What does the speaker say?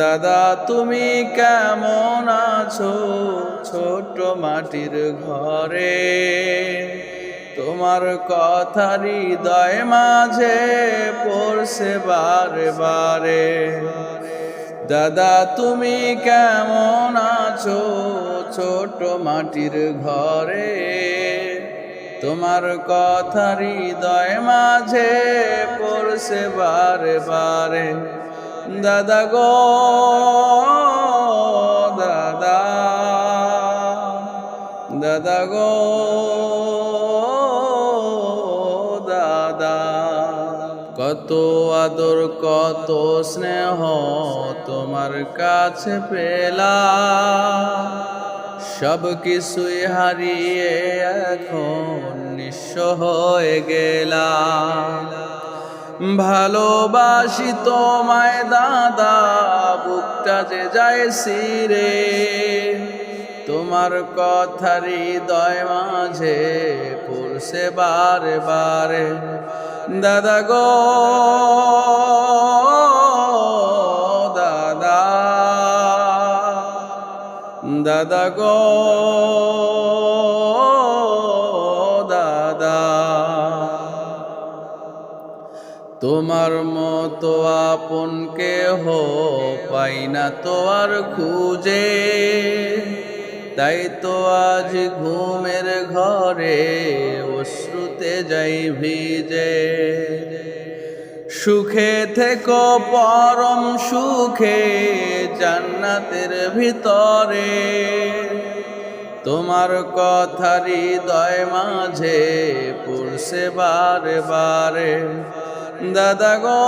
দাদা, তুমি কেমন আছো? ছোট মাটির ঘরে। তোমার কথা হৃদয় মাঝে পড়ছে বারে বারে দাদা, তুমি কেমন আছো? ছোট মাটির ঘরে। তোমার কথা হৃদয় মাঝে পড়ছে বারে বারে দাদা গো, দাদা দাদা গো, দাদা, কত আদর, কত স্নেহ তোমার কাছে পেলা সব কিছুই হারিয়ে এখন নিঃস্ব হয়ে গেলা ভালোবাসি তোমায় দাদা, বুকটা যে যায় সিরে তোমার কথা হৃদয় মাঝে পড়ছে বারে বারে দাদা গো, দাদা দাদা গো। তোমার মতো আপন কেহ পাই না তো আর খুঁজে। তাই তো আজ ঘুমের ঘরে অশ্রুতে যাই ভিজে। সুখে থেকো পরম সুখে জান্নাতের ভিতরে। তোমার কথা হৃদয় মাঝে পড়ছে বারে বারে দাদা গো।